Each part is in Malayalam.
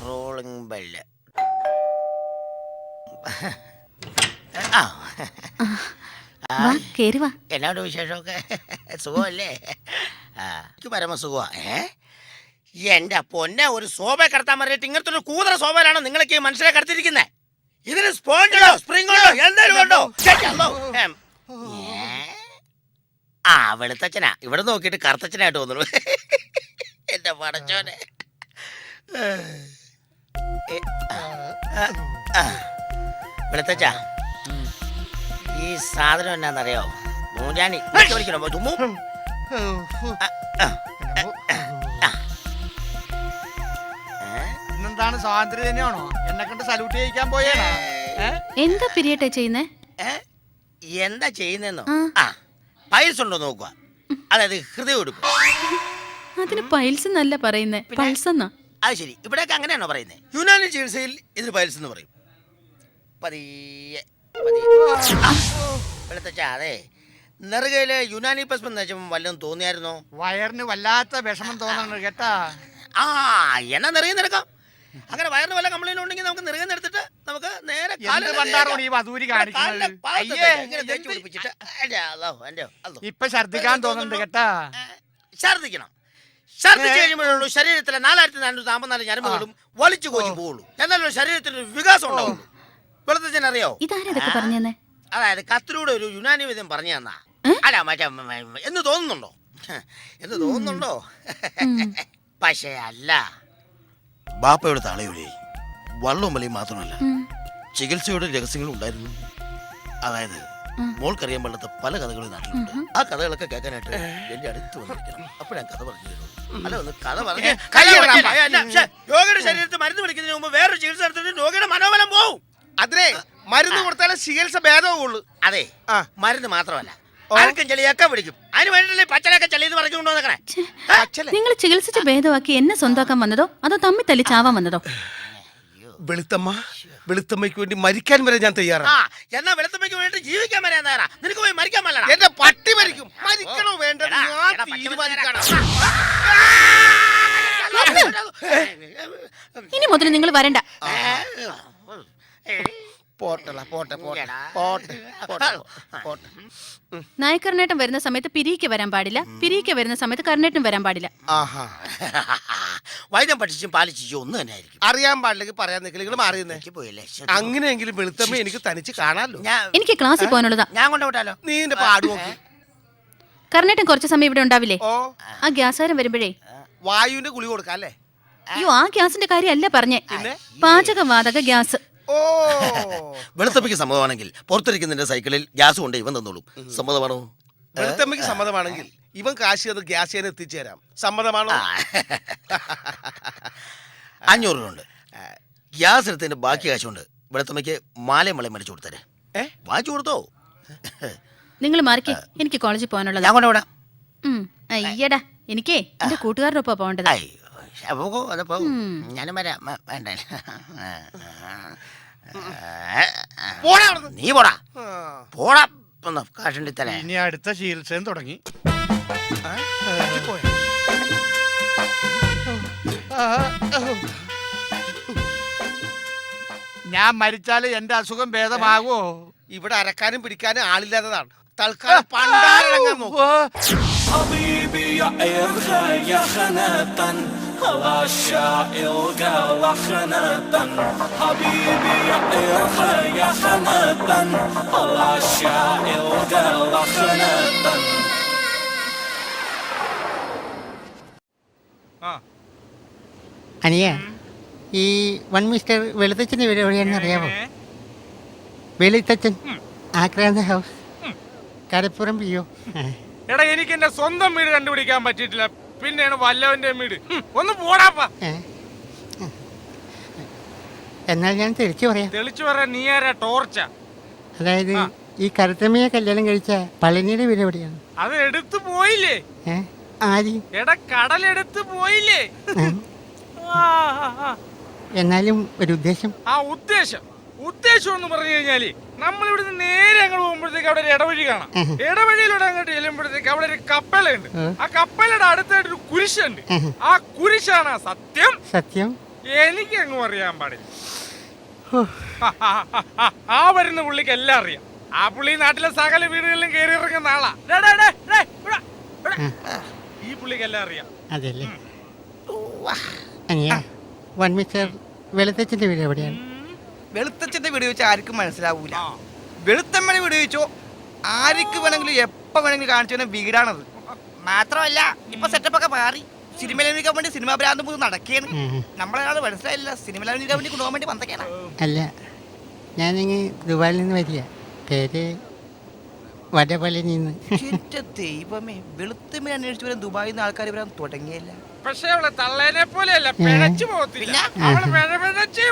റോളിംഗ് ബെല്ല് ആ. വാ കേറി വാ. എന്നാണ്ട് വിശേഷമൊക്കെ? സുഖമല്ലേ? ആ എനിക്ക് പരമ സുഖമാ ഏ? എന്റെ പൊന്നെ ഒരു ശോഭ കടത്താൻ പറഞ്ഞിട്ട് ഇങ്ങനത്തെ ഒരു കൂതറ ശോഭയിലാണ് നിങ്ങളൊക്കെ ഈ മനുഷ്യരെ കടത്തിരിക്കുന്നത് ഇതിന് സ്പോഞ്ചോ സ്പ്രിങ്ങോ ഉണ്ടോ. ഏ? ആ വെളുത്തച്ഛനാ. ഇവിടെ നോക്കിയിട്ട് കറുത്തച്ഛനായിട്ട് തോന്നുന്നു. എന്റെ പടച്ചോനെ. വെളുത്തച്ഛ ഈ സാധനം എന്നാന്നറിയോ? മൂഞ്ഞാണി വിളിച്ച് വിളിക്കണോ? തുമ്മു? ഇന്നെന്താണ് സ്വാതന്ത്ര്യ തന്നെയാണോ എന്നെ കണ്ട് സല്യൂട്ട് ചെയ്യിക്കാൻ പോയേണോ എന്താ പിരിയട്ടെ ചെയ്യുന്നേ? എന്താ ചെയ്യുന്നെന്നോ? ആ. പൈൽസ് ഉണ്ടോ നോക്കുക അതായത് ഹൃദയം എടുക്കും അതിന് പൈൽസ് എന്നല്ല പറയുന്നേ? പൾസ് എന്നാ അത് ശരി. ഇവിടെയൊക്കെ അങ്ങനെയാണോ പറയുന്നത് യുനാനി ചികിത്സയിൽ ഇതിന് പൈൽസ് എന്ന് പറയും. പതിയെ വെളുത്തച്ഛ അതെ. നെറുകയിലെ യുനാനി പസ്മം നശം വല്ലതും തോന്നിയായിരുന്നോ? വയറിന് വല്ലാത്ത വിഷമം തോന്നുന്നു കേട്ടാ. ആ എന്നാ നിറയെ നിരക്കാം അങ്ങനെ വയറിന് വല്ല കംപ്ലൈന്റ് ഉണ്ടെങ്കിൽ നമുക്ക് നിറയെ എടുത്തിട്ട് നമുക്ക് നേരെ എന്ത് ഈ വധൂരി കാണിക്കുന്നത്? അയ്യേ. എന്ത്-. ഇപ്പൊ ഛർദിക്കാൻ തോന്നുന്നുണ്ട് കേട്ടാ. ഏ, ഛർദ്ദിക്കണം. ഛർദ്ദിച്ച് കഴിയുമ്പോഴുള്ളൂ ശരീരത്തിലെ നാലായിരത്തി നാനൂറ്റി നാൽപ്പത്തിനാല് ഞരമ്പുകളും വലിച്ചു കോരി പോകുള്ളൂ എന്നാലും ശരീരത്തിൽ ഒരു വികാസം ഉണ്ടാവുള്ളൂ. വെളുത്തച്ഛൻ അറിയോ? ഇതാരാ ഇതൊക്കെ പറഞ്ഞെന്നേ? അതായത് കത്തിലൂടെ ഒരു യുനാനി വിധം പറഞ്ഞു തന്നാ? അല്ല മറ്റേ എന്ന് തോന്നുന്നുണ്ടോ? എന്ന് തോന്നുന്നുണ്ടോ. പക്ഷേ അല്ല. ബാപ്പയുടെ തളയൊഴി വള്ളവും വലിയും മാത്രമല്ല. ചികിത്സയുടെ രഹസ്യങ്ങളും ഉണ്ടായിരുന്നു. അതായത്. മോൾക്കറിയാൻ പാടാത്ത പല കഥകളും നാട്ടിലുണ്ട്. ആ കഥകളൊക്കെ കേൾക്കാനായിട്ട് എന്റെ അടുത്ത് വന്നിരിക്കണം. അപ്പൊ ഞാൻ കഥ പറഞ്ഞു തരുന്നു. അല്ല ഒന്ന് കഥ പറഞ്ഞു രോഗിയുടെ ശരീരത്തിൽ മരുന്ന് പിടിക്കുന്നതിന് മുമ്പ് വേറൊരു ചികിത്സ നടത്തിയിട്ട് രോഗിയുടെ മനോബലം പോവും. അതിനെ മരുന്ന് കൊടുത്താലേ ചികിത്സ ഭേദവുള്ളൂ അതെ. മരുന്ന് മാത്രമല്ല. ആർക്കും ചെളിയൊക്കെ പിടിക്കും. അതിന് വേണ്ടിയില്ലേ പച്ചലൊക്കെ നിങ്ങൾ ചികിത്സിച്ച് ഭേദമാക്കി എന്നെ സ്വന്തമാക്കാൻ വന്നതോ? അതോ തമ്മി തല്ലി ചാവാൻ വന്നതോ? വെളുത്തമ്മ വെളുത്തമ്മയ്ക്ക് വേണ്ടി മരിക്കാൻ വരെ ഞാൻ ആ തയ്യാറാണ് എന്നാ വെളുത്തമ്മയ്ക്ക് വേണ്ടി ജീവിക്കാൻ വരാൻ നേരാ നിനക്ക് പോയി മരിക്കാൻ പറ്റണം എന്റെ പട്ടി മരിക്കും. മരിക്കണോ എടാ, എടാ, തീരുമാനിക്കണം. ഇനി മുതൽ നിങ്ങൾ വരണ്ട. പോട്ടല പോട്ടെ പോട്ടെ. എടാ. പോട്ടെ പോട്ടെ പോട്ടെ. നായക്കർണേട്ടൻ വരുന്ന സമയത്ത് പിരിയിക്ക് വരാൻ പാടില്ല. പിരിയിക്ക് വരുന്ന സമയത്ത് കർണേട്ടൻ വരാൻ പാടില്ല. ആഹാ. വൈദ്യം പഠിച്ചും പാലിച്ചും ഒന്നും തന്നെ ആയിരിക്കും അറിയാൻ പാടില്ലെങ്കിൽ പറയാൻ നിൽക്കില്ല നിങ്ങൾ മാറിയെന്നേ എനിക്ക് പോയില്ലേ ശ്ശെ. അങ്ങനെയെങ്കിലും വെളുത്തമ്മ എനിക്ക് തനിച്ച് കാണാലോ ഞാൻ എനിക്ക് ക്ലാസ്സിൽ പോകാനുള്ളതാ. ഞാൻ കൊണ്ടുപോട്ടാലോ നീ എന്റെ പാട് നോക്കി. കർണേട്ടൻ കുറച്ച് സമയം ഇവിടെ ഉണ്ടാവില്ലേ? ഓ. ആ ഗ്യാസാരം വരുമ്പോഴേ. വായുവിന്റെ ഗുളി കൊടുക്കാം അല്ലേ? അയ്യോ ആ ഗ്യാസിന്റെ കാര്യമല്ല പറഞ്ഞേ. പാചക വാതക ഗ്യാസ്. ഓ. വെളുത്തമ്മയ്ക്ക് സമ്മതമാണെങ്കിൽ പുറത്തിരിക്കുന്നതിന്റെ സൈക്കിളിൽ ഗ്യാസ് കൊണ്ട് ഇവൻ തന്നോളും. സമ്മതമാണോ? വെളുത്തമ്മയ്ക്ക് സമ്മതമാണെങ്കിൽ ഇവൻ കാശി അത് ഗ്യാസ് ചെയ്യാൻ എത്തിച്ചേരാം. സമ്മതമാണോ. അഞ്ഞൂറ് രൂപ ഉണ്ട് ഗ്യാസ് എടുത്തതിന്റെ ബാക്കി കാശുണ്ട്. വെളുത്തമ്മയ്ക്ക് മാലയും വളയും മേടിച്ചു കൊടുത്തരെ. ഏ? വാങ്ങിച്ചു കൊടുത്തോ? നിങ്ങൾ മാറിക്കേ. എനിക്ക് കോളേജിൽ പോകാനുള്ളത്. ഞാൻ കൊണ്ടുവിടാം അയ്യടാ എനിക്കേ എന്റെ കൂട്ടുകാരുടെ ഒപ്പം പോകേണ്ടത്. പോകൂ അത് പോകും ഞാനും വരാം. വേണ്ട? പോടാ നീ പോടാ. പോടാ. കാശുണ്ടി തലേ ഇനി അടുത്ത ചികിത്സയും തുടങ്ങി? ഞാൻ മരിച്ചാല് എന്റെ അസുഖം ഭേദമാകുമോ ഇവിടെ അരക്കാനും പിടിക്കാനും ആളില്ലാത്തതാണ് തൽക്കാലം പണ്ടാരടങ്ങാൻ നോക്കും حبيبي يا إرغى يا خناتا هلا الشاعر قال خناتا حبيبي يا إرغى يا خناتا هلا الشاعر قال خناتا അനിയ ഈ വൺ മിസ്റ്റർ വെളുത്തച്ഛന്റെ വീട് എവിടെയാണെന്ന് അറിയാമോ? വെളുത്തച്ഛൻ. ആക്രാന്ത ഹൗസ്. കരപ്പുറം പിയോ എടാ എനിക്ക് എന്റെ സ്വന്തം വീട് കണ്ടുപിടിക്കാൻ പറ്റിയിട്ടില്ല. പിന്നെയാണ് വല്ലവന്റെ വീട്. ഒന്ന് പോടാപ്പാ എന്നാൽ ഞാൻ തെളിച്ചു പറയാം. തെളിച്ചു പറയാൻ നീ ആരാ? ടോർച്ച. അതായത് ഈ കരുത്തമ്മയെ കല്യാണം കഴിച്ച പളനിയുടെ വീട് എവിടെയാണ്? അത് എടുത്തു പോയില്ലേ? ആര്? എടാ കടലെടുത്ത് പോയില്ലേ. എന്നാലും ഒരു ഉദ്ദേശം. ആ ഉദ്ദേശം. ഉദ്ദേശം എന്ന് പറഞ്ഞു കഴിഞ്ഞാൽ നമ്മൾ നിന്ന് നേരെ അങ്ങോട്ട് പോകുമ്പോഴത്തേക്ക് അവിടെ ഒരു ഇടവഴി കാണാം. ഇടവഴിയിലൂടെ അങ്ങോട്ട് ചെല്ലുമ്പോഴത്തേക്ക് അവിടെ ഒരു കപ്പലുണ്ട്. ആ കപ്പലയുടെ അടുത്തായിട്ട് ഒരു കുരിശുണ്ട് ആ കുരിശാണ് സത്യം. സത്യം. എനിക്ക് അങ്ങ് അറിയാൻ പാടില്ല. ആ വരുന്ന പുള്ളിക്ക് എല്ലാം അറിയാം. ആ പുള്ളി നാട്ടിലെ സകല വീടുകളിലും കയറി ഇറങ്ങുന്ന ആളാ. ഈ പുള്ളിക്ക് എല്ലാം അറിയാം. അതല്ലേ അനിയ വൺ മിസ്റ്റർ വെളുത്തച്ഛന്റെ വീട് എവിടെയാണ്? വെളുത്തച്ഛന്റെ വീട് ചോദിച്ചാൽ ആർക്കും മനസ്സിലാവൂല. വെളുത്തമ്മയുടെ വീട് ചോദിച്ചോ ആർക്ക് വേണമെങ്കിലും എപ്പോ വേണമെങ്കിലും കാണിച്ചു തന്നെ വീടാണത്. മാത്രമല്ല ഇപ്പൊ സെറ്റപ്പ് ഒക്കെ മാറി. സിനിമയിലേക്ക് വേണ്ടി സിനിമ ഭ്രാന്ത് പോയി നടക്കുകയാണ്. നമ്മളെ ആൾ മനസ്സിലായില്ല സിനിമയിലേക്ക് വേണ്ടി കൊണ്ടുപോകാൻ വേണ്ടി വന്നൊക്കെയാണ്. അല്ല ഞാനിങ്ങ് ദുബായിൽ നിന്ന് വരിക പേര് വടപളനി എന്റെ ദൈവമേ വെളുത്തുമേ അന്വേഷിച്ച് വരാൻ ദുബായിൽ നിന്ന് ആൾക്കാർ വരാൻ തുടങ്ങിയല്ല. പക്ഷെ അവളെ തള്ളേനെ പോലെയല്ല പിഴച്ചു പോകത്തില്ല. അവൾ പിഴപിഴച്ചേ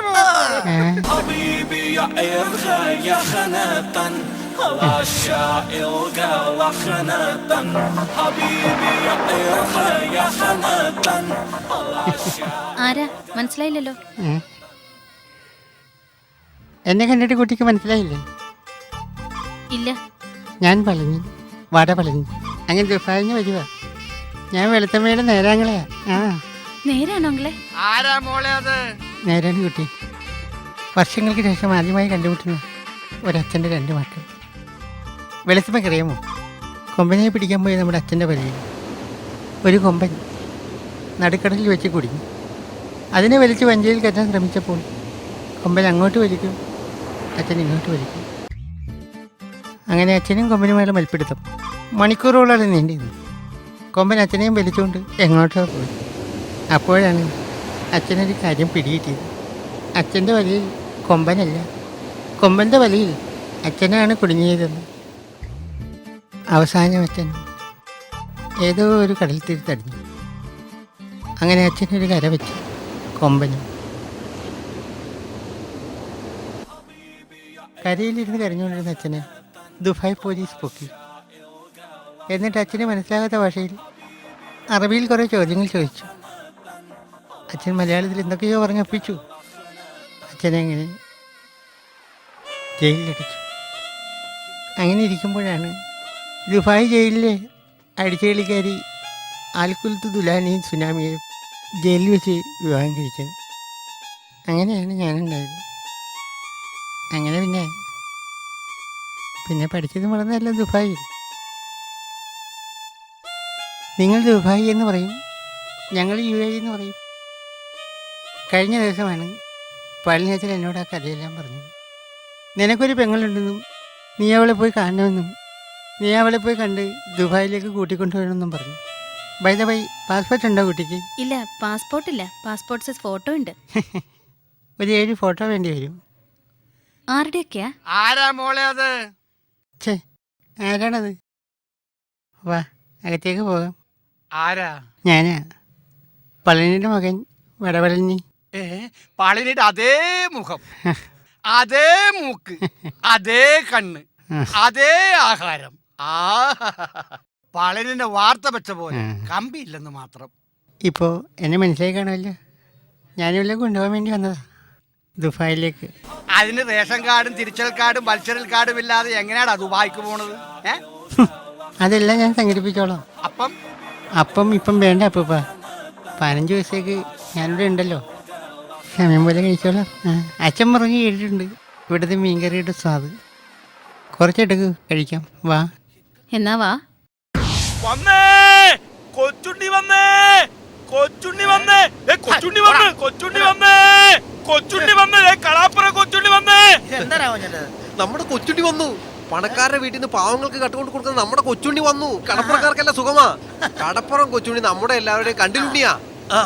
ആരാ? മനസ്സിലായില്ലല്ലോ. എന്നെ കണ്ടിട്ട് കുട്ടിക്ക് മനസ്സിലായില്ലേ? ഇല്ല. ഞാൻ വളഞ്ഞു വട വളഞ്ഞു അങ്ങനെ ദുബായിന്ന് വരുക ഞാൻ വെളുത്തമ്മയുടെ നേരാങ്ങളെയാ ആ. നേരാണോ അങ്ങളെ ആരാ മോളെ അത്? നേരാണ് കുട്ടി. വർഷങ്ങൾക്ക് ശേഷം ആദ്യമായി കണ്ടുമുട്ടുന്നു ഒരച്ഛന്റെ രണ്ട് മക്കൾ. വെളുത്തമ്മക്കറിയാമോ കൊമ്പനെ പിടിക്കാൻ പോയി നമ്മുടെ അച്ഛന്റെ പരിചയം ഒരു കൊമ്പൻ നടുക്കടലിൽ വെച്ച് കുടുങ്ങി. അതിനെ വലിച്ച് വഞ്ചിയിൽ കയറ്റാൻ ശ്രമിച്ചപ്പോൾ കൊമ്പൻ അങ്ങോട്ട് വലിക്കും അച്ഛൻ ഇങ്ങോട്ട് വലിക്കും. അങ്ങനെ അച്ഛനും കൊമ്പനുമായുള്ള മൽപ്പിടുത്തം മണിക്കൂറോളം നീണ്ടി നീണ്ടിരുന്നു കൊമ്പൻ അച്ഛനെയും വലിച്ചുകൊണ്ട് എങ്ങോട്ടോ പോയി. അപ്പോഴാണ് അച്ഛനൊരു കാര്യം പിടികിട്ടിയത്. അച്ഛന്റെ വലയിൽ കൊമ്പനല്ല കൊമ്പന്റെ വലയിൽ അച്ഛനാണ് കുടുങ്ങിയതെന്ന്. അവസാനം അച്ഛൻ ഏതോ ഒരു കടൽ തിരുത്തടിഞ്ഞു അങ്ങനെ അച്ഛനൊരു കര വെച്ചു കൊമ്പനും. കരയിലിരുന്ന് കരഞ്ഞുകൊണ്ടിരുന്ന അച്ഛനെ ദുബായ് പോലീസ് പൊക്കി. എന്നിട്ട് അച്ഛന് മനസ്സിലാകാത്ത ഭാഷയിൽ അറബിയിൽ കുറേ ചോദ്യങ്ങൾ ചോദിച്ചു. അച്ഛൻ മലയാളത്തിൽ എന്തൊക്കെയോ പറഞ്ഞൊപ്പിച്ചു അച്ഛനെങ്ങനെ ജയിലിലടിച്ചു. അങ്ങനെ ഇരിക്കുമ്പോഴാണ് ദുബായ് ജയിലിലെ അടിച്ചുകളിക്കാരി ആൽക്കുലത്ത് ദുലാനിയും സുനാമിയെയും ജയിലിൽ വെച്ച് വിവാഹം കഴിച്ചത്. അങ്ങനെയാണ് ഞാനുണ്ടായത്. അങ്ങനെ പിന്നെ പിന്നെ പഠിച്ചത് വളർന്നതല്ല ദുബായിൽ നിങ്ങൾ ദുബായി എന്ന് പറയും ഞങ്ങൾ യു എ എന്ന് പറയും. കഴിഞ്ഞ ദിവസമാണ് പഴനിയച്ചൻ എന്നോട് ആ കഥയെല്ലാം പറഞ്ഞത്. നിനക്കൊരു പെങ്ങളുണ്ടെന്നും നീ അവളെ പോയി കാണണമെന്നും നീ അവളെ പോയി കണ്ട് ദുബായിലേക്ക് കൂട്ടിക്കൊണ്ടുവരണമെന്നും പറഞ്ഞു. ബൈ ദ ബൈ പാസ്പോർട്ട് ഉണ്ടോ കുട്ടിക്ക്? ഇല്ല പാസ്പോർട്ട് ഇല്ല. പാസ്പോർട്ട് സൈസ് ഫോട്ടോ ഉണ്ട്. ഒരു ഏഴ് ഫോട്ടോ വേണ്ടി വരും. ആരുടെയൊക്കെയാ? ആരാ മോളെ അത്? ഛേ ആരാണത്? വാ അകത്തേക്ക് പോകാം. ആരാ? ഞാനാ. പളനിയുടെ മകൻ വടവളഞ്ഞി ഏ പളനിയുടെ അതേ മുഖം അതേ മൂക്ക് അതേ കണ്ണ് അതേ ആഹാരം. ആ പളനിന്റെ വാർത്ത വെച്ച പോലെ. കമ്പിയില്ലെന്ന് മാത്രം. ഇപ്പോ എന്നെ മനസ്സിലായി കാണുമല്ലോ. ഞാനിവിടെ കൊണ്ടുപോകാൻ വേണ്ടി വന്നതാ. ദുബായിലേക്ക്. അതിന് റേഷൻ കാർഡും തിരിച്ചൽ കാർഡും മത്സരൽ കാർഡും ഇല്ലാതെ എങ്ങനെയാടാ ദുബായിക്ക് പോണത്? ഏ? അതെല്ലാം ഞാൻ സംഘടിപ്പിച്ചോളാം. അപ്പം? അപ്പം ഇപ്പം വേണ്ട അപ്പൂപ്പ പതിനഞ്ച് ദിവസത്തേക്ക് ഞാനിവിടെ ഉണ്ടല്ലോ. സമയം പോലെ കഴിച്ചോളാം. ആ, അച്ഛൻ പറഞ്ഞ് കേട്ടിട്ടുണ്ട്. ഇവിടുത്തെ മീൻകറിയുടെ സ്വാദ്. കുറച്ചെടുക്ക് കഴിക്കാം. വാ. എന്നാ വാ. വന്നേ! കൊച്ചുണ്ണി വന്നേ! കൊച്ചുണ്ണി വന്നേ! ഏ, കൊച്ചുണ്ണി വന്നേ കൊച്ചുണ്ണി വന്നേ! കൊച്ചുണ്ണി വന്നേ കളാപ്പുറ കൊച്ചുണ്ടി വന്നേ. നമ്മുടെ കൊച്ചുണ്ടി വന്നു. പണക്കാരുടെ വീട്ടിൽ നിന്ന് പാവങ്ങൾക്ക് കട്ടുകൊണ്ട് കൊടുക്കുന്ന നമ്മുടെ കൊച്ചുണ്ണി വന്നു. കടപ്പുറക്കാർക്കല്ല സുഖമാ? കടപ്പുറം കൊച്ചുണ്ണി നമ്മുടെ എല്ലാവരുടെയും കണ്ടിലുണ്ണിയാ. ആ.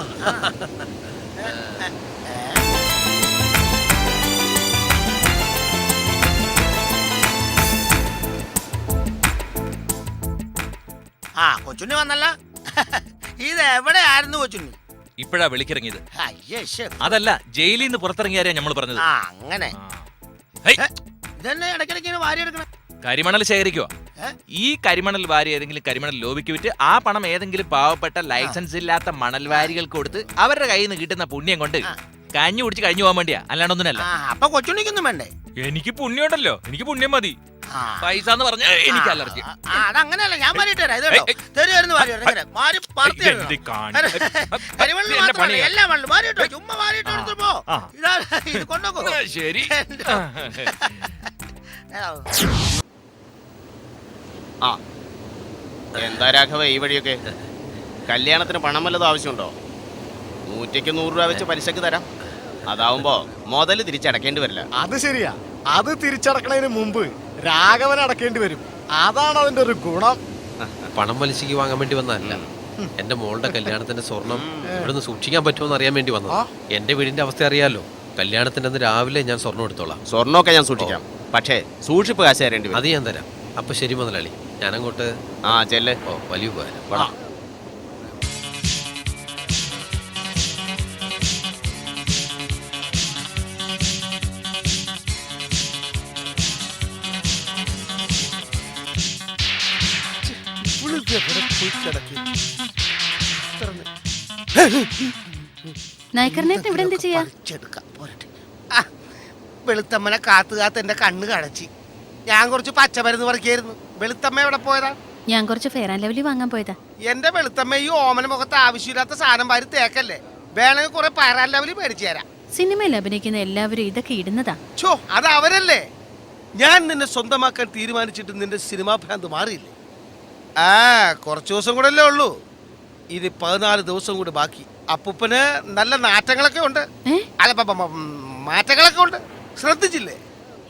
ആ കൊച്ചുണ്ണി വന്നല്ല. ഇത് എവിടെ ആയിരുന്നു കൊച്ചുണ്ണി? ഇപ്പോഴാ വിളിക്കിറങ്ങിയത്. അയ്യേ ശ്ശെ. അതല്ല ജയിലിൽ നിന്ന് പുറത്തിറങ്ങിയാരെയാ നമ്മൾ പറഞ്ഞത്. ആ അങ്ങനെ. ഹേയ്, ഇതന്നെ ഇടയ്ക്കിടയ്ക്ക് ഇങ്ങനെ വാരി എടുക്കണം. കരിമണൽ ശേഖരിക്കുക ഏ? ഈ കരിമണൽ വാരി ഏതെങ്കിലും കരിമണൽ ലോബിക്ക് വിറ്റ് ആ പണം ഏതെങ്കിലും പാവപ്പെട്ട ലൈസൻസ് ഇല്ലാത്ത മണൽ വാരികൾക്ക് കൊടുത്ത് അവരുടെ കയ്യിൽ നിന്ന് കിട്ടുന്ന പുണ്യം കൊണ്ട് ആ. കഞ്ഞി കുടിച്ച് കഴിഞ്ഞു പോകാൻ വേണ്ടിയാ. അല്ലാണ്ടൊന്നുമല്ല. ആ അപ്പൊ കൊച്ചുണ്ണിക്കൊന്നും വേണ്ടേ? എനിക്ക് പുണ്യമുണ്ടല്ലോ. എനിക്ക് പുണ്യം മതി. പൈസ എന്ന് പറഞ്ഞ എനിക്ക് അലർജി. അതങ്ങനെയല്ല ഞാൻ പറഞ്ഞിട്ട് തരാം ഇത് കേട്ടോ തരുമായിരുന്നു മാറി ഇങ്ങനെ മാറി പാർത്തി ഏയ്, എന്ത് കാണി- കരിമണ്ണിൽ എന്നെ മാത്രമല്ല പണിയാ. എല്ലാ മണ്ണിലും മാറിയിട്ടോ ചുമ്മാ മാറിയിട്ട് എടുത്തു പോ. ഇതാ ഇത് കൊണ്ടുപോ ശരി. ആ. എന്താ രാഘവ ഈ വഴിയൊക്കെ? കല്യാണത്തിന് പണം വല്ലതും ആവശ്യമുണ്ടോ? നൂറ്റയ്ക്ക് നൂറ് രൂപ വെച്ച് പലിശക്ക് തരാം. അതാവുമ്പോ മുതൽ തിരിച്ചടക്കേണ്ടി വരില്ല. അത് ശരിയാ. അത് തിരിച്ചടക്കണതിന് മുമ്പ് രാഘവൻ അടക്കേണ്ടി വരും. അതാണ് അതിന്റെ ഒരു ഗുണം. പണം പലിശയ്ക്ക് വാങ്ങാൻ വേണ്ടി വന്നതല്ല. എന്റെ മോളുടെ കല്യാണത്തിന്റെ സ്വർണം ഇവിടുന്ന് സൂക്ഷിക്കാൻ പറ്റുമോ അറിയാൻ വേണ്ടി വന്നത്. എന്റെ വീടിന്റെ അവസ്ഥ അറിയാലോ. കല്യാണത്തിന്റെ അന്ന് രാവിലെ ഞാൻ സ്വർണം എടുത്തോളാം. സ്വർണമൊക്കെ ഞാൻ സൂക്ഷിക്കാം. പക്ഷേ സൂക്ഷിപ്പ് കാശ് തരേണ്ടി അത് ഞാൻ തരാം. അപ്പൊ ശരി മുതലാളി. ഞാനങ്ങോട്ട് ആ ചെല്ലേ. ഓ വലിയ ഉപകാരം. നായക്കറിനേട്ടൻ ഇവിടെ എന്ത് ചെയ്യാ? പഠിച്ചെടുക്കാം പോരട്ടെ. ആ വെളുത്തമ്മനെ കാത്തു കാത്ത് എന്റെ കണ്ണ് കടച്ചി. ഞാൻ കുറച്ച് പച്ചമരുന്ന് പറിക്കായിരുന്നു. വെളുത്തമ്മ എവിടെ പോയതാ? ഞാൻ കുറച്ച് ഫെയർ ആൻഡ് ലവ്ലി വാങ്ങാൻ പോയതാ. എന്റെ വെളുത്തമ്മ ഈ ഓമന മുഖത്ത് ആവശ്യമില്ലാത്ത സാധനം വാരി തേക്കല്ലേ? വേണമെങ്കിൽ കുറെ പാരാൻ ലെവലിൽ മേടിച്ചു തരാം. സിനിമയിൽ അഭിനയിക്കുന്ന എല്ലാവരും ഇതൊക്കെ ഇടുന്നതാ. ഛോ അത് അവരല്ലേ? ഞാൻ നിന്നെ സ്വന്തമാക്കാൻ തീരുമാനിച്ചിട്ട് നിന്റെ സിനിമാ ഭ്രാന്ത് മാറിയില്ലേ? ആ കുറച്ച് ദിവസം കൂടെ അല്ലേ ഉള്ളൂ. ഇത് പതിനാല് ദിവസം കൂടി ബാക്കി. അപ്പൂപ്പന് നല്ല നാറ്റങ്ങളൊക്കെ ഉണ്ട്. അല്ല പ- പ- പ- മാറ്റങ്ങളൊക്കെ ഉണ്ട്. ശ്രദ്ധിച്ചില്ലേ?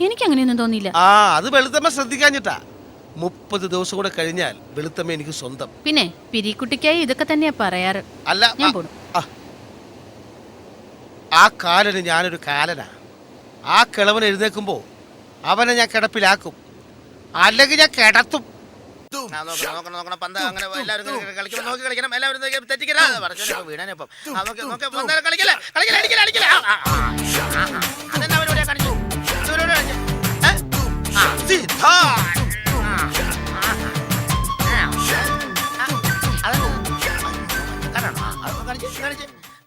എനിക്ക് അങ്ങനെയൊന്നും തോന്നിയില്ല. ആ അത് വെളുത്തമ്മ ശ്രദ്ധിക്കാഞ്ഞിട്ടാ. മുപ്പത് ദിവസം കൂടെ കഴിഞ്ഞാൽ വെളുത്തമ്മ എനിക്ക് സ്വന്തം. പിന്നെ പിരിക്കുട്ടിക്കായി ഇതൊക്കെ തന്നെയാ പറയാറ്. അല്ല ഞാൻ ആ- പോണു. ആ. ആ കാലന് ഞാനൊരു കാലനാ. ആ കിളവൻ എഴുന്നേക്കുമ്പോ അവനെ ഞാൻ കിടപ്പിലാക്കും. അല്ലെങ്കിൽ ഞാൻ കിടത്തും. നോക്കണം, നോക്കണം. പന്ത് അങ്ങനെ എല്ലാവരും കളിക്കുമ്പോൾ നോക്കി കളിക്കണം എല്ലാവരും തെറ്റിക്കരുത്. അത് പറഞ്ഞോലെ ഇപ്പൊ വീണേനെ ഇപ്പം. ആ, നോക്ക്, നോക്ക്, പന്ത്. ആ, ആ, ആ, ആ. അതെന്നാ അവരിവിടെ കാണിച്ചു? ഇവരിവിടെ കാണിച്ചു.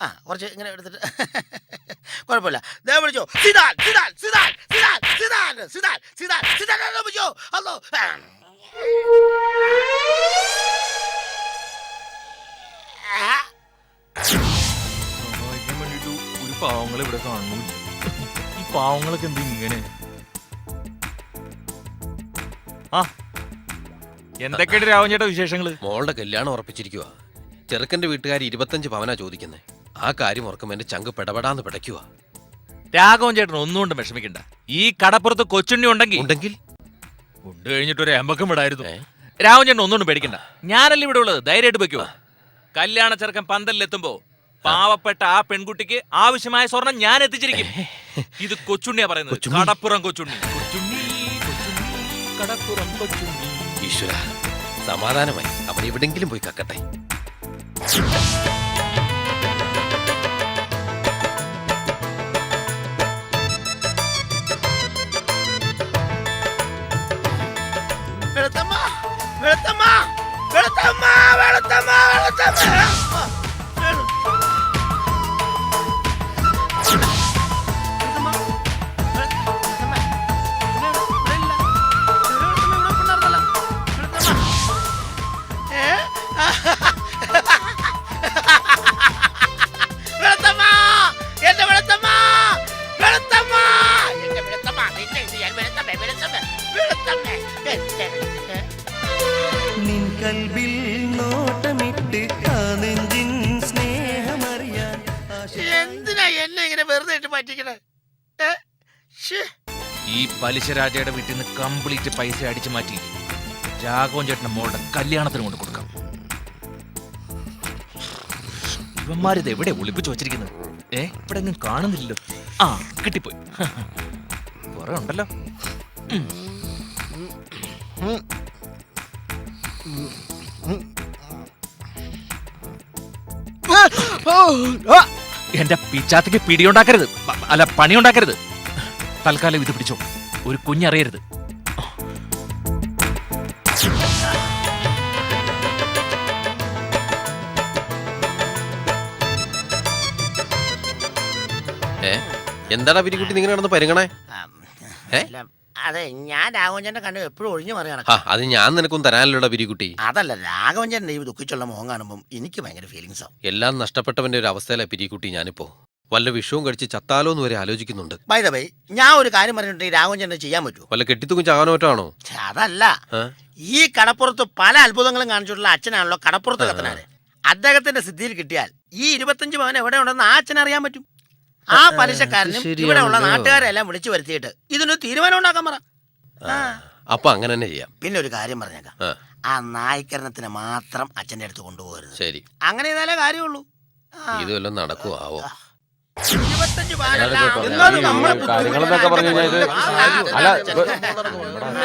ആ, കുറച്ച് ഇങ്ങനെ എടുത്തിട്ട് കുഴപ്പമില്ല ദേ വിളിച്ചോ Zidane Zidane Zidane Zidane Zidane Zidane Zidane എന്ന് വിളിച്ചോ അല്ലോ സഹായിക്കാൻ വേണ്ടിട്ട് ഒരു പാവങ്ങളെ ഇവിടെ കാണുന്നില്ല ഈ പാവങ്ങളൊക്കെ എന്ത് ഇങ്ങനെ ആ. എന്തൊക്കെയാണ് രാവൻ ചേട്ടാ വിശേഷങ്ങൾ? മോളുടെ കല്യാണം ഉറപ്പിച്ചിരിക്കുക ചെറുക്കന്റെ വീട്ടുകാർ ഇരുപത്തഞ്ച് പവനാ ചോദിക്കുന്നത് ആ കാര്യം ഉറക്കം എന്റെ ചങ്ക് പെടപെടാന്ന് പിടയ്ക്കുക രാഘവൻ ചേട്ടൻ ഒന്നുകൊണ്ടും വിഷമിക്കണ്ട. ഈ കടപ്പുറത്ത് കൊച്ചുണ്ണി ഉണ്ടെങ്കിൽ ഉണ്ടെങ്കിൽ ഉണ്ട് കഴിഞ്ഞിട്ട് ഒരു എമ്പക്കം വിടായിരുന്നു. രാമൻ ചേട്ടൻ ഒന്നുകൊണ്ടും പേടിക്കണ്ട. ഞാനല്ലേ ഇവിടെ ഉള്ളത്? ധൈര്യമായിട്ട് വെക്കുവോ കല്യാണ ചെറുക്കൻ പന്തലിലെത്തുമ്പോ പാവപ്പെട്ട ആ പെൺകുട്ടിക്ക് ആവശ്യമായ സ്വർണം ഞാൻ എത്തിച്ചിരിക്കും. ഇത് കൊച്ചുണ്ണിയാ പറയുന്നത്. കടപ്പുറം കൊച്ചുണ്ണി. കൊച്ചുണ്ണി കൊച്ചുണ്ണി കടപ്പുറം കൊച്ചുണ്ണി. ഈശ്വര. സമാധാനമായി. അവൻ എവിടെങ്കിലും പോയി കക്കട്ടെ. வெளுத்தம்மா வெளுத்தம்மா வெளுத்தம்மா வெளுத்தம்மா வெளுத்தம்மா. ഈ പലിശ രാജയുടെ വീട്ടിൽ നിന്ന് കംപ്ലീറ്റ് പൈസ അടിച്ചു മാറ്റി രാഘവൻ ചേട്ടന്റെ മോളുടെ കല്യാണത്തിന് കൊണ്ട് കൊടുക്കാം. ഇവന്മാരിത് എവിടെ ഒളിപ്പിച്ചു വച്ചിരിക്കുന്നത്? ഏ? ഇവിടെ എങ്ങും കാണുന്നില്ലല്ലോ. ആ കിട്ടിപ്പോയി. കുറെ ഉണ്ടല്ലോ. എന്റെ പിച്ചാത്തിക്ക് പിടിയുണ്ടാക്കരുത്. അല്ല പണിയുണ്ടാക്കരുത്. തൽക്കാലം ഇത് പിടിച്ചോ. ഒരു കുഞ്ഞറിയരുത്. എന്താണ് എന്താടാ പിരിക്കുട്ടി നിങ്ങൾ നടന്ന് പരുങ്ങണേ? അതെ ഞാൻ രാഘവഞ്ചന്റെ കണ്ണ് എപ്പോഴും ഒഴിഞ്ഞു മറിയണം ആ അത് ഞാൻ നിനക്കും തരാനല്ലോടാ പിരിക്കുട്ടി അതല്ല രാഘവഞ്ചന്റെ ഈ ദുഃഖിച്ചുള്ള മുഖം കാണുമ്പോൾ എനിക്ക് ഭയങ്കര ഫീലിങ്സ് ആവും എല്ലാം നഷ്ടപ്പെട്ടവന്റെ ഒരു അവസ്ഥയിലെ പിരിക്കുട്ടി ഞാനിപ്പോ. വല്ല വിഷവും കഴിച്ച് ചത്താലോ എന്ന് വരെ ആലോചിക്കുന്നുണ്ട്. ബൈ ദ ബൈ ഞാൻ ഒരു കാര്യം പറഞ്ഞിട്ട് രാഘവഞ്ചന്റെ ചെയ്യാൻ പറ്റുമോ? വല്ല കെട്ടിത്തൂക്കും ഛെ, അതല്ല? ഈ കടപ്പുറത്ത് പല അത്ഭുതങ്ങളും കാണിച്ചിട്ടുള്ള അച്ഛനാണല്ലോ കടപ്പുറത്ത് കത്തനാര്. അദ്ദേഹത്തിന്റെ സിദ്ധിയിൽ കിട്ടിയാൽ ഈ ഇരുപത്തഞ്ച് പവൻ എവിടെ ഉണ്ടെന്ന് ആ അച്ഛൻ അറിയാൻ പറ്റും. ആ പലിശക്കാരനും ശരിയാണല്ലോ. ഇവിടെ ഉള്ള നാട്ടുകാരെല്ലാം വിളിച്ചു വരുത്തിയിട്ട് ഇതിനൊരു തീരുമാനം ഉണ്ടാക്കാൻ പറ. ആ. അപ്പൊ അങ്ങനെ തന്നെ ചെയ്യാം. പിന്നെ ഒരു കാര്യം പറഞ്ഞേക്കാം. ആ, ആ നായ്ക്കരണത്തിന് മാത്രം അച്ഛന്റെ അടുത്ത് കൊണ്ടുപോകരുത്. ശരി. അങ്ങനെ ചെയ്താലേ കാര്യമുള്ളൂ. ആ. ഇത് വല്ലതും നടക്കുവോ? ആവോ? കാര്യങ്ങളെന്നൊക്കെ പറഞ്ഞു കഴിഞ്ഞാൽ ഇത് ആ, അല്ല,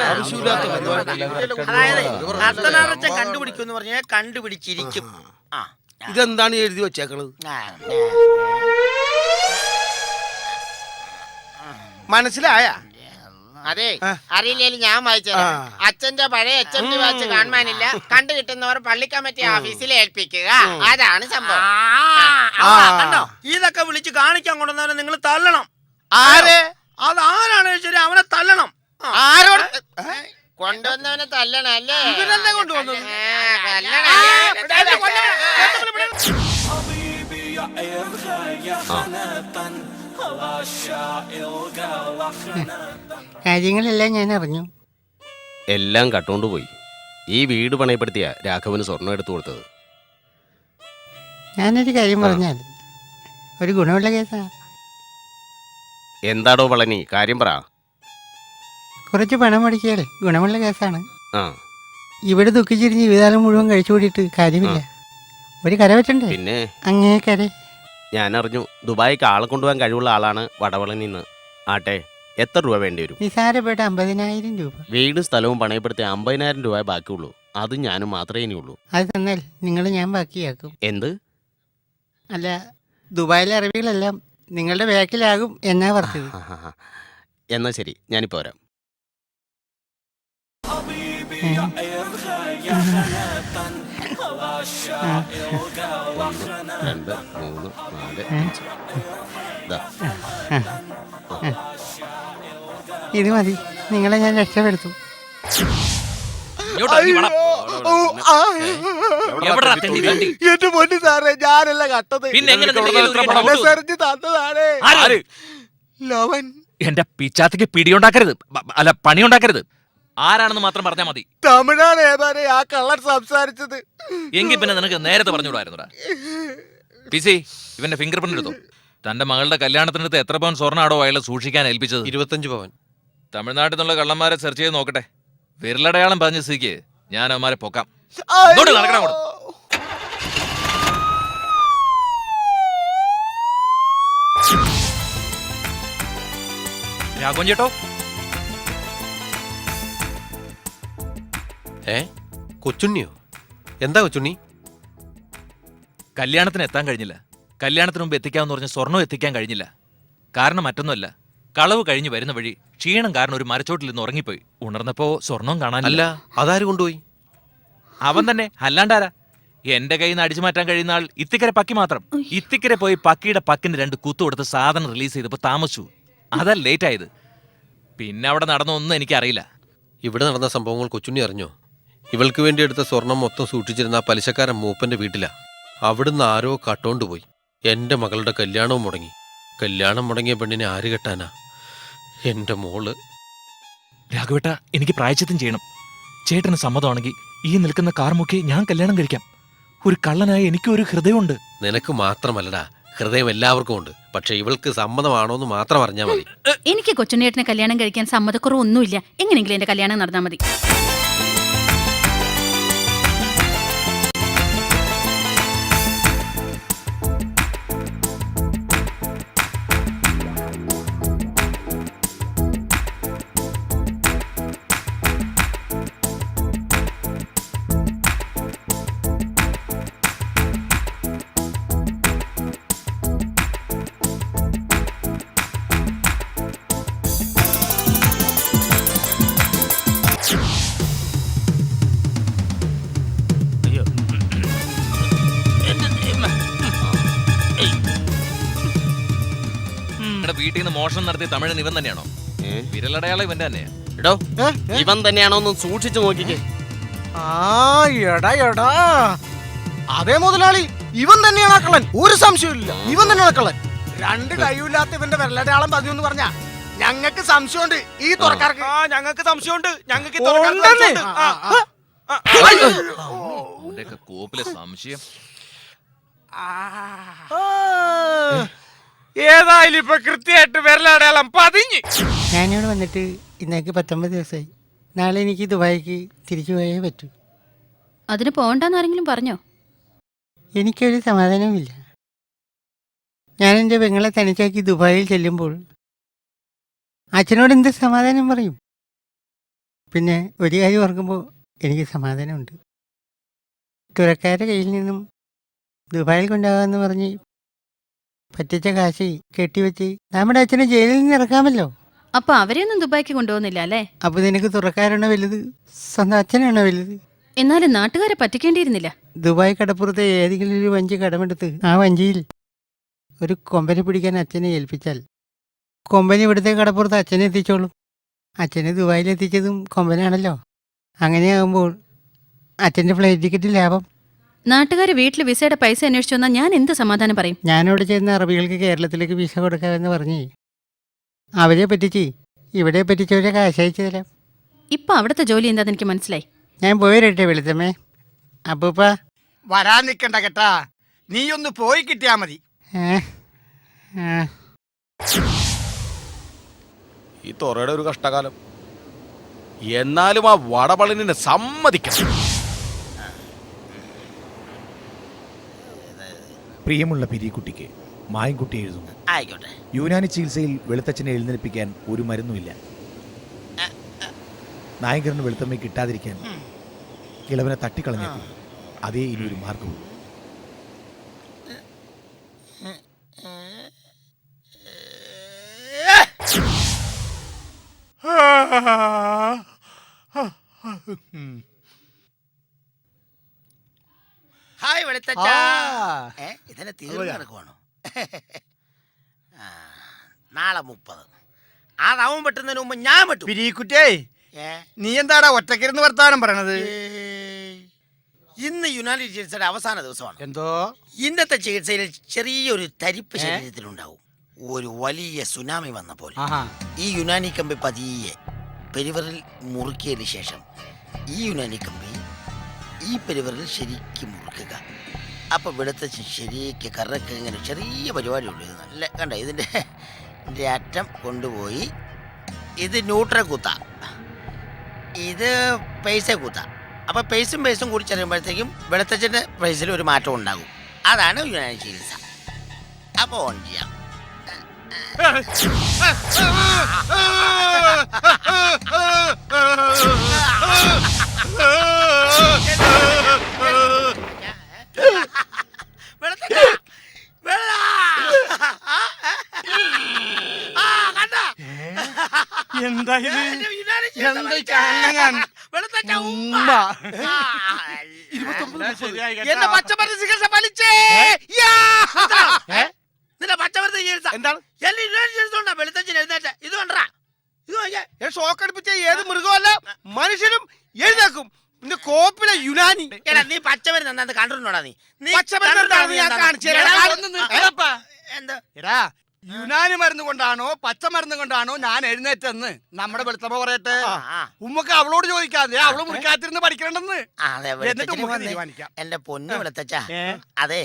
ആവശ്യമില്ലാത്ത പരിപാടി. അതായത് കത്തനാറച്ചൻ കണ്ടുപിടിക്കും പറഞ്ഞാൽ കണ്ടുപിടിച്ചിരിക്കും. ആ ഇതെന്താണ് എഴുതി വെച്ചേക്കണത്? മനസ്സിലായ? അതെ ആ. ഞാൻ വായിച്ചത് അച്ഛന്റെ പഴയ എച്ച് എം ടി വാച്ച് കാണുവാനില്ല. കണ്ടു കിട്ടുന്നവർ പള്ളി കമ്മിറ്റി ഓഫീസിൽ ഏൽപ്പിക്കുക. അതാണ് സംഭവം. ആ, കണ്ടോ? ഇതൊക്കെ വിളിച്ച് കാണിക്കാൻ കൊണ്ടുവന്നവരെ നിങ്ങൾ തള്ളണം. ആര്? അത് ആരാണ് ശരി അവനെ തള്ളണം. ആ. ആരോട്? കൊണ്ടുവന്നവനെ തല്ലണം അല്ലേ? ഇവനെന്താ കൊണ്ടുവന്നത്? തല്ലണം കാര്യങ്ങളെല്ലാം ഞാൻ അറിഞ്ഞു. എല്ലാം കട്ടുകൊണ്ട് പോയി ഈ വീട് പണയപ്പെടുത്തിയ രാഘവന് സ്വർണം എടുത്തു കൊടുത്തത്. ഞാനൊരു കാര്യം പറഞ്ഞാൽ ഒരു ഗുണമുള്ള കേസാ. എന്താടോ പളനി കാര്യം പറ. കുറച്ച് പണം മുടക്കിയാൽ ഗുണമുള്ള കേസാണ്. ഇവിടെ ദുഃഖിച്ചിരിഞ്ഞ് ജീവിതകാലം മുഴുവൻ കഴിച്ചു കൂടിയിട്ട് കാര്യമില്ല ഒരു കര വെച്ചണ്ടേ? പിന്നെ? അങ്ങേ കര. ഞാൻ അറിഞ്ഞു ദുബായിക്ക് ആളെ കൊണ്ടുപോകാൻ കഴിവുള്ള ആളാണ് വടവളനിന്ന് ആട്ടെ എത്ര രൂപ വേണ്ടി വരും? നിസാരപ്പെട്ട അമ്പതിനായിരം രൂപ. വീടും സ്ഥലവും പണയപ്പെടുത്തി അമ്പതിനായിരം രൂപ ബാക്കിയുള്ളൂ. അത് ഞാനും മാത്രമേ ഇനിയുള്ളൂ. അത് തന്നാൽ നിങ്ങൾ ഞാൻ ബാക്കിയാക്കും. എന്ത്? അല്ല ദുബായിലെ അറബികളെല്ലാം നിങ്ങളുടെ ബാക്കിലാകും എന്നാ പറഞ്ഞത്. ആഹാഹാ. എന്നാ ശരി ഞാനിപ്പോ വരാം. ഏ? രണ്ട് മൂന്ന് നാല്? അഞ്ച്. ഇത് മതി. നിങ്ങളെ ഞാൻ രക്ഷപ്പെടുത്തും? എന്റെ പൊന്നു സാറേ ഞാനല്ല കട്ടത്. പിന്നെ എങ്ങനെ ഒരു? തന്നതാണ്. ആര്? ലവൻ. എന്റെ പിച്ചാത്തിക്ക് പിടിയുണ്ടാക്കരുത്. ബ- ബ- അല്ല പണിയുണ്ടാക്കരുത്. ആരാണെന്ന് മാത്രം പറഞ്ഞാൽ മതി. തമിഴാണ് ഏതാനേ ആ കള്ളൻ സംസാരിച്ചത്. എങ്കിൽ പിന്നെ നിനക്ക് നേരത്തെ പറഞ്ഞുകൂടായിരുന്നുടാ. പിസി ഇവന്റെ ഫിംഗർ പ്രിന്റ് എടുത്തു. തന്റെ മകളുടെ കല്യാണത്തിനടുത്ത് എത്ര പവൻ സ്വർണാടോ അയാളെ സൂക്ഷിക്കാൻ ഏൽപ്പിച്ചത്? ഇരുപത്തഞ്ച് പവൻ. തമിഴ്നാട്ടിൽ നിന്നുള്ള കള്ളന്മാരെ സെർച്ച് ചെയ്ത് നോക്കട്ടെ. വിരലടയാളം പറഞ്ഞ സ്ഥിതിക്ക് ഞാൻ അവന്മാരെ പൊക്കാം. ഇങ്ങോട്ട് നടക്കണം അങ്ങോട്ട്. രാഘവൻ ചേട്ടോ? ഏ? കൊച്ചുണ്ണിയോ? എന്താ കൊച്ചുണ്ണി? കല്യാണത്തിന് എത്താൻ കഴിഞ്ഞില്ല. കല്യാണത്തിന് മുമ്പ് എത്തിക്കാമെന്ന് പറഞ്ഞ സ്വർണം എത്തിക്കാൻ കഴിഞ്ഞില്ല. കാരണം മറ്റൊന്നുമല്ല. കളവ് കഴിഞ്ഞ് വരുന്ന വഴി ക്ഷീണം കാരണം ഒരു മരച്ചോട്ടിൽ നിന്ന് ഉറങ്ങിപ്പോയി. ഉണർന്നപ്പോ സ്വർണം അല്ല കാണാനില്ല അതാര് കൊണ്ടുപോയി? അവൻ തന്നെ. അല്ലാണ്ടാരാ? എന്റെ കയ്യിൽ നിന്ന് അടിച്ചു മാറ്റാൻ കഴിയുന്ന ആൾ ഇത്തിക്കര പക്കി മാത്രം. ഇത്തിക്കര പോയി പക്കിയുടെ പക്കിന് രണ്ട് കുത്തു കൊടുത്ത് സാധനം റിലീസ് ചെയ്തപ്പോ താമസിച്ചു. അതാ ലേറ്റ് ആയത്. പിന്നെ അവിടെ നടന്നൊന്നും എനിക്കറിയില്ല. ഇവിടെ നടന്ന സംഭവങ്ങൾ കൊച്ചുണ്ണി അറിഞ്ഞോ? ഇവൾക്ക് വേണ്ടി എടുത്ത സ്വർണം മൊത്തം സൂക്ഷിച്ചിരുന്ന ആ പലിശക്കാരൻ മൂപ്പന്റെ വീട്ടിലാ. അവിടുന്ന് ആരോ കട്ടോണ്ട് പോയി. എന്റെ മകളുടെ കല്യാണവും മുടങ്ങി. കല്യാണം മുടങ്ങിയ പെണ്ണിനെ ആര് കെട്ടാനാ? എന്റെ മോൾ. രാഘവേട്ട എനിക്ക് പ്രായച്ചിത്തം ചെയ്യണം. ചേട്ടന് സമ്മതമാണെങ്കിൽ ഈ നിൽക്കുന്ന കാർമുക്കി ഞാൻ കല്യാണം കഴിക്കാം. ഒരു കള്ളനായ എനിക്ക് ഒരു ഹൃദയമുണ്ട്. നിനക്ക് മാത്രമല്ലടാ ഹൃദയം എല്ലാവർക്കും ഉണ്ട്. പക്ഷെ ഇവൾക്ക് സമ്മതമാണോ എന്ന് മാത്രം അറിഞ്ഞാൽ മതി. എനിക്ക് കൊച്ചുണ്ണേട്ടനെ കല്യാണം കഴിക്കാൻ സമ്മതക്കുറവൊന്നുമില്ല. എങ്ങനെയെങ്കിലും എന്റെ കല്യാണം നടന്നാൽ മതി. വീട്ടിൽ നിന്ന് മോഷണം നടത്തിയ തമിഴൻ ഇവൻ തന്നെയാണോ? വിരലടയാളം ഇവന്റെ തന്നെയാ. എടോ ഇവൻ തന്നെയാണോ ഒന്ന് സൂക്ഷിച്ചു നോക്കിക്കേ. ആ എടാ എടാ. അതേ മുതലാളി ഇവൻ തന്നെയാണ് ആ കള്ളൻ. ഒരു സംശയമില്ല ഇവൻ തന്നെയാണ് കള്ളൻ. രണ്ട് കഴിവില്ലാത്ത ഇവന്റെ വിരലടയാളം പതിവ് എന്ന് പറഞ്ഞാ ഞങ്ങൾക്ക് സംശയമുണ്ട്. ഈ തുറക്കാർക്ക്. ആ ഞങ്ങൾക്ക് സംശയമുണ്ട്. ഞങ്ങൾക്ക് ഉണ്ടെന്ന്. ആ, ആ, ആ. അവന്റെയൊക്കെ കോപ്പിലെ സംശയം. ഏതായാലും ഇപ്പൊ കൃത്യമായിട്ട് വിരലടയാളം പതിഞ്ഞ്. ഞാനിവിടെ വന്നിട്ട് ഇന്നേക്ക് പത്തൊമ്പത് ദിവസമായി നാളെ എനിക്ക് ദുബായിക്ക് തിരിച്ചു പോയേ പറ്റൂ. അതിന് പോകണ്ടെന്ന് ആരെങ്കിലും പറഞ്ഞോ? എനിക്കൊരു സമാധാനവുമില്ല ഞാൻ എന്റെ പെങ്ങളെ തനിച്ചാക്കി ദുബായിൽ ചെല്ലുമ്പോൾ അച്ഛനോട് എന്ത് സമാധാനം പറയും? പിന്നെ ഒരു കാര്യം ഓർക്കുമ്പോൾ എനിക്ക് സമാധാനമുണ്ട്. തുറക്കാരുടെ കയ്യിൽ നിന്നും ദുബായിൽ കൊണ്ടാകാമെന്ന് പറഞ്ഞ് പറ്റിച്ച കാശി കെട്ടിവെച്ച് നമ്മുടെ അച്ഛനെ ജയിലിൽ നിന്ന് ഇറക്കാമല്ലോ. അപ്പൊ അവരെയൊന്നും ദുബായിക്ക് കൊണ്ടുപോകുന്നില്ല അല്ലേ? അപ്പൊ നിനക്ക് തുറക്കാരാണോ വലുത്? സ്വന്തം അച്ഛനാണോ വലുത്? എന്നാലും നാട്ടുകാരെ പറ്റിക്കേണ്ടിയിരുന്നില്ല. ദുബായ് കടപ്പുറത്തെ ഏതെങ്കിലും ഒരു വഞ്ചി കടമെടുത്ത് ആ വഞ്ചിയിൽ ഒരു കൊമ്പനെ പിടിക്കാൻ അച്ഛനെ ഏൽപ്പിച്ചാൽ കൊമ്പനെ ഇവിടുത്തെ കടപ്പുറത്ത് അച്ഛനെ എത്തിച്ചോളും. അച്ഛനെ ദുബായിൽ എത്തിച്ചതും കൊമ്പനാണല്ലോ. അങ്ങനെയാകുമ്പോൾ അച്ഛന്റെ ഫ്ലൈറ്റ് ടിക്കറ്റ് ലാഭം നാട്ടുകാർ വീട്ടിൽ വിസയുടെ പൈസ അന്വേഷിച്ചു വന്നാൽ ഞാൻ എന്ത് സമാധാനം പറയും? ഞാനിവിടെ ചെയ്യുന്ന അറബികൾക്ക് കേരളത്തിലേക്ക് വിസ കൊടുക്കാമെന്ന് പറഞ്ഞേ. അവരെ പറ്റിച്ച് ഇവിടെ പറ്റിച്ചവരെ കാശ് അയച്ചു തരാം. ഇപ്പൊ അവിടുത്തെ ജോലി എന്താന്ന് എനിക്ക് മനസ്സിലായി. ഞാൻ പോയിരട്ടെ വെളുത്തമ്മേ. അപ്പൂപ്പ. വരാൻ നിക്കണ്ട കേട്ടാ. നീ ഒന്ന് പോയി കിട്ടിയാ മതി. ഏ? ആ. ഈ തൊറയുടെ ഒരു കഷ്ടകാലം. എന്നാലും ആ വടപളിനെ സമ്മതിക്കണം. പ്രിയമുള്ള പിരിക്കുട്ടിക്ക് മായൻകുട്ടി എഴുതുന്നു ആയിക്കോട്ടെ യുനാനി ചികിത്സയിൽ വെളുത്തച്ഛനെ എഴുന്നേൽപ്പിക്കാൻ ഒരു മരുന്നുമില്ല നായകരന് വെളുത്തമ്മ കിട്ടാതിരിക്കാൻ കിളവനെ തട്ടിക്കളഞ്ഞു അതേ ഇനി ഒരു മാർഗവും ഹായ് വെളുത്തച്ഛ. ഏ ഇതിനെ തീർന്നു കിടക്കുവാണോ? നാളെ മുപ്പത്. അതാവും വെട്ടുന്നതിന് മുമ്പ് ഞാൻ ഏ? നീ എന്താടാ ഒറ്റക്കിരുന്ന് വർത്താനം പറയണത്? ഇന്ന് യുനാനി ചികിത്സയുടെ അവസാന ദിവസമാണ്. എന്തോ? ഇന്നത്തെ ചികിത്സയിൽ ചെറിയൊരു തരിപ്പ് ശരീരത്തിലുണ്ടാവും. ഒരു വലിയ സുനാമി വന്ന പോലെ ആഹാ. ഈ യുനാനി കമ്പി പതിയെ പെരുവറിൽ മുറുക്കിയതിന് ശേഷം ഈ യുനാനി കമ്പി ഈ പെരുവറിൽ ശരിക്കും മുറുക്കുക അപ്പോൾ ഇവിടുത്തെ ശരിക്ക് കറക്ക് ഇങ്ങനെ ചെറിയ പരിപാടിയുള്ളൂ ഇത് നല്ല കണ്ട ഇതിന്റെ ഇതിന്റെ അറ്റം കൊണ്ടുപോയി ഇത് ന്യൂട്രൽ കുത്ത ഇത് പൈസ കുത്ത അപ്പോൾ പൈസും പൈസും കൂടി ചെറിയുമ്പോഴത്തേക്കും വെളുത്തച്ഛന്റെ പൈസയിൽ ഒരു മാറ്റം ഉണ്ടാകും അതാണ് ചികിത്സ അപ്പോൾ ഓൺ ചെയ്യാം വെളുത്തച്ഛ, വെള്ള. ആ, കണ്ടോ? എന്താ ഇത് എന്റെ യുനാനി ചികിത്സ എന്താ ഈ പഠിച്ചേ. കാണുന്നെ ഞാൻ? വെളുത്തച്ഛ, ഉമ്മ. ഉമ്മ. ആ, എന്റെ പച്ചമരുന്ന് ചികിത്സ ഫലിച്ചേ യാ! നിന്റെ പച്ചമരുന്ന് ചികിത്സ എന്താണ് എല്ലാം യുനാനി ചികിത്സ ഉണ്ടാ വെളുത്തച്ഛൻ എഴുന്നേറ്റ ഇത് കണ്ടാ ഇത് നോക്കിയേ ഷോക്ക് അടിപ്പിച്ച ഏത് മൃഗമല്ല മനുഷ്യനും എഴുന്നേക്കും നിന്റെ കോപ്പിലെ യുനാനി എടാ നീ പച്ചമരുന്ന് കണ്ടിട്ടുണ്ടോടാ നീ? നീ പച്ചമരുന്ന് ഞാൻ കണ്ടിട്ടുണ്ടോ കാണിച്ചു തരാം. എടാ, എന്താ? എടാ യുനാനി മരുന്ന് കൊണ്ടാണോ പച്ചമരുന്ന് കൊണ്ടാണോ ഞാൻ എഴുന്നേറ്റെന്ന്? നമ്മുടെ വെളുത്തമ്മ പറയട്ടെ. ഉമ്മക്ക് അവളോട് ചോദിക്കാതെ അവൾ മുറിക്കാത്തിരുന്ന് പഠിക്കണ്ടെന്ന് എന്നിട്ട് എന്റെ പൊന്നു വെളുത്തച്ച അതെ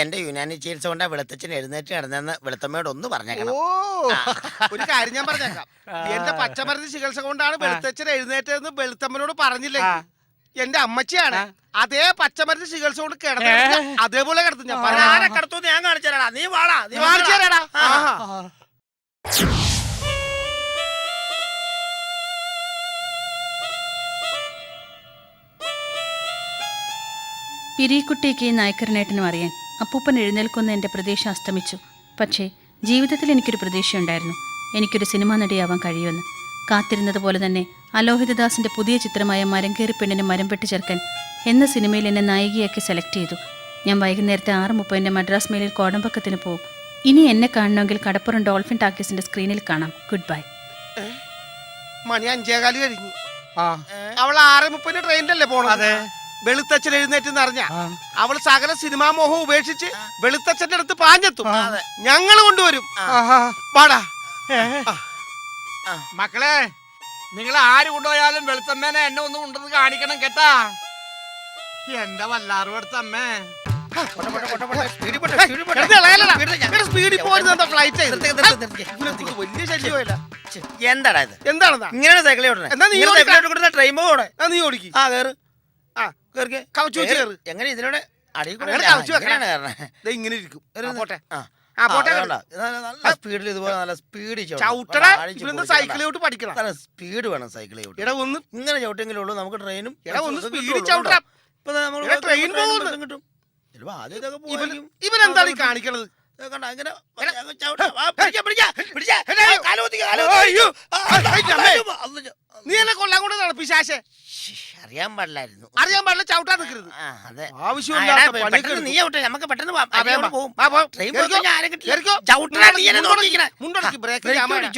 എന്റെ യുനാനി ചികിത്സ കൊണ്ടാ വെളുത്തച്ഛൻ എഴുന്നേറ്റ് നടന്നെന്ന് വെളുത്തമ്മയോട് ഒന്ന് പറഞ്ഞു പറഞ്ഞേക്കണം ഒരു കാര്യം ഞാൻ പറഞ്ഞേക്കാം. എന്റെ പച്ചമരുന്ന് ചികിത്സ കൊണ്ടാണ് വെളുത്തച്ഛൻ എഴുന്നേറ്റതെന്ന് വെളുത്തമ്മനോട് പറഞ്ഞില്ലേ എന്റെ അമ്മച്ചിയാണ്. അതേ പച്ചമരത്തിൽ ചികിത്സ കൊണ്ട് കിടന്ന അതേപോലെ കിടത്തും ഞാൻ ആരെ കിടത്തു ഞാൻ കാണിച്ചു നീ വാടാ നീ കാണിച്ചു വാടാ. തരാടാ ആ. പിരീക്കുട്ടിക്ക് ഈ നായക്കരനേട്ടനും അറിയാൻ അപ്പൂപ്പൻ എഴുന്നേൽക്കുന്ന എന്റെ പ്രതീക്ഷ അസ്തമിച്ചു. പക്ഷേ ജീവിതത്തിൽ എനിക്കൊരു പ്രതീക്ഷയുണ്ടായിരുന്നു. എനിക്കൊരു സിനിമാ നടിയാവാൻ കഴിയുമെന്ന്. കാത്തിരുന്നത് പോലെ തന്നെ അലോഹിതദാസിന്റെ പുതിയ ചിത്രമായ മരം കയറി പെണ്ണിന് മരം വെട്ടി ചേർക്കൻ എന്ന സിനിമയിൽ എന്നെ നായികയാക്കി സെലക്ട് ചെയ്തു. ഞാൻ വൈകുന്നേരത്തെ ആറ് മുപ്പതിന്റെ മദ്രാസ് മേലിൽ കോടമ്പക്കത്തിന് പോകും ഇനി എന്നെ കാണണമെങ്കിൽ കടപ്പുറം ഡോൾഫിൻ ടാക്കീസിന്റെ സ്ക്രീനിൽ കാണാം. ഗുഡ് ബൈ മണി അഞ്ചേകാൽ കഴിഞ്ഞു. ആ. അവൾ ആറ് മുപ്പതിന് ട്രെയിനിലല്ലേ പോണത്? അതെ. വെളുത്തച്ഛൻ എഴുന്നേറ്റ് അറിഞ്ഞ അവൾ സകല സിനിമാ മോഹം ഉപേക്ഷിച്ച് വെളുത്തച്ഛന്റെ അടുത്ത് പാഞ്ഞെത്തും. ഞങ്ങൾ കൊണ്ടുവരും. ആഹാ. മക്കളെ നിങ്ങൾ ആര് കൊണ്ടുപോയാലും വെളുത്തമ്മേനെ എന്നെ ഒന്നും ഉണ്ടെന്ന് കാണിക്കണം കേട്ടാ. എന്റെ വല്ലാറും അമ്മേ എന്താടാ ഇത്? എന്താണെന്നാ ഇങ്ങനെ ഓടണേ എന്നാ നീ ഓടിക്കാം. ട്രെയിൻ പോകണേ നീ ഓടിക്ക്. ആ ആ കേറിക്ക്. കവച്ചു വെച്ച് കയറ് എങ്ങനെ ഇതിനോട് അടിയിൽ കൂടെ കവച്ചു ഇങ്ങനെ ഇരിക്കും. പോട്ടെ. ആ. നല്ല- സ്പീഡിൽ ഇതുപോലെ നല്ല ഇവിടുന്ന് സൈക്കിളിലോട്ട് പഠിക്കണം? നല്ല സ്പീഡ് വേണം സൈക്കിളിലോട്ട് ഇട ഒന്ന് ഇങ്ങനെ ചവിട്ടെങ്കിലും ഉള്ളൂ നമുക്ക് ട്രെയിനും ഇട ഒന്ന് സ്പീഡ്. ചവിട്ടാം ഇപ്പൊ നമ്മൾ ട്രെയിൻ പോകുന്നു. കിട്ടും. എന്താണ് ഈ കാണിക്കണത്? കണ്ടോ, അങ്ങനെ നീ എന്നെ കൊല്ലാൻ കൊണ്ട് നടപ്പിശാശേ അറിയാൻ പാടില്ലായിരുന്നു അറിയാൻ പാടില്ല ചവിട്ടാൻ നിൽക്കരുത് അതെ ആവശ്യമില്ല നീ ചവിട്ടെ നമുക്ക് പെട്ടെന്ന് പോകും മുണ്ടൊടുക്കി, ബ്രേക്ക് ചവിട്ട്.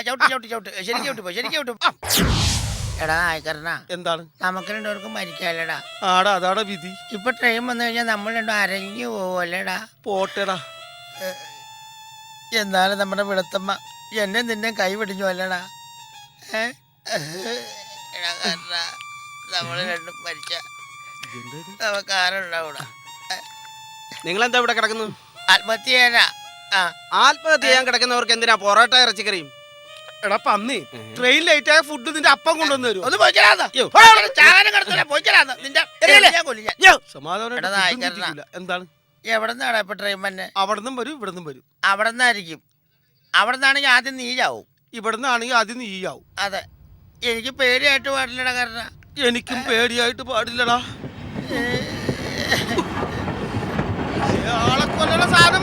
ചവിട്ട്, ചവിട്ട്. ശരിക്കും ചവിട്ട് ശരിക്കും ചവിട്ട്. എടാ ആയിക്കരണ എന്താണ്? നമുക്ക് രണ്ടുപേർക്കും മരിക്കാലടാ. ആടാ അതാടാ വിധി. ഇപ്പൊ ട്രെയിൻ വന്നു കഴിഞ്ഞാൽ നമ്മൾ രണ്ടും അരഞ്ഞു പോവല്ലേടാ പോട്ടെടാ. എന്നാലും നമ്മുടെ വിളത്തമ്മ എന്നെ നിന്നെ കൈ പിടിഞ്ഞു അല്ലടാ? എടാ കർണാ, നമ്മൾ രണ്ടും മരിച്ച നമുക്ക് ആരുണ്ടാവൂടാ? നിങ്ങൾ എന്താ ഇവിടെ കിടക്കുന്നു? ആത്മഹത്യ ചെയ്യാനാ ആത്മഹത്യ ചെയ്യാൻ കിടക്കുന്നവർക്ക് എന്തിനാ പൊറോട്ട ഇറച്ചിക്കറിയും? എടാ പന്നി ട്രെയിൻ ലേറ്റ് ആയ ഫുഡ് നിന്റെ അപ്പം കൊണ്ടുവന്ന് തരും ഒന്ന് എന്താണ്? എവിടെന്നാണ് ഇപ്പൊ ട്രെയിൻ തന്നെ അവിടുന്ന് വരും ഇവിടുന്ന് വരും. അവിടെന്നായിരിക്കും. അവിടെന്നാണെങ്കിൽ ആദ്യം നീയാവും ഇവിടുന്ന് ആണെങ്കിൽ ആദ്യം നീയാവും അതെ. എനിക്ക് പേടിയായിട്ട് പാടില്ലടാ കാരണം. എനിക്കും പേടിയായിട്ട് പാടില്ലടാ. ആളെ കൊല്ലണ സാധനം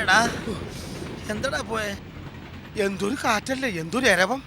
എടാ എന്തടാ പോയെ? എന്തൊരു കാറ്റല്ലേ എന്തൊരു എരവം.